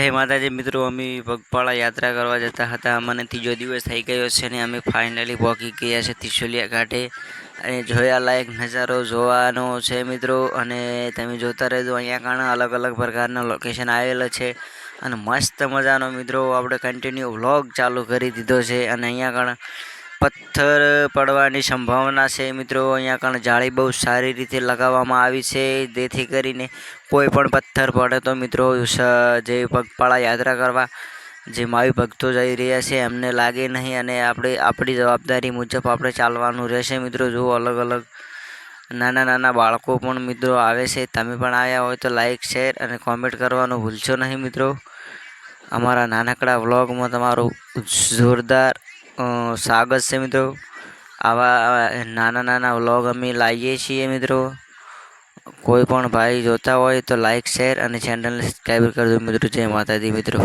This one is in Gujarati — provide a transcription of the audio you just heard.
જય માતાજી મિત્રો, અમે પગપાળા યાત્રા કરવા જતા હતા. અમને ત્રીજો દિવસ થઈ ગયો છે ને અમે ફાઇનલી પહોંચી ગયા છે ત્રિશુલિયા ઘાટે. અને જોયા લાયક નજારો જોવાનો છે મિત્રો. અને તમે જોતા રહેજો, અહીંયા કારણે અલગ અલગ પ્રકારના લોકેશન આવેલા છે. અને મસ્ત મજાનો મિત્રો, આપણે કન્ટિન્યુ વ્લોગ ચાલુ કરી દીધો છે. અને અહીંયા કારણે પથ્થર પડવાની સંભાવના છે. મિત્રો, અહીંયા કણ જાળી બહુ સારી રીતે લગાવવામાં આવી છે. જેથી કરીને કોઈ પણ પથ્થર પડે તો મિત્રો જે પગપાળા યાત્રા કરવા જે માવી ભક્તો જઈ રહ્યા છે, એમને લાગે નહીં અને આપણે, આપણી જવાબદારી મુજબ આપણે ચાલવાનું રહેશે. મિત્રો, જો અલગ અલગ નાના નાના બાળકો પણ મિત્રો આવે છે, તમે પણ આવ્યા હોય તો લાઈક શેર અને કોમેન્ટ કરવાનું ભૂલશો નહીં મિત્રો. અમારા નાનકડા વ્લોગમાં તમારું જોરદાર સ્વાગત છે મિત્રો. આવા નાના નાના વ્લોગ અમે લાવીએ છીએ મિત્રો. કોઈ પણ ભાઈ જોતા હોય તો લાઈક શેર અને ચેનલને સબસ્ક્રાઈબ કરજો મિત્રો. જય માતાજી મિત્રો.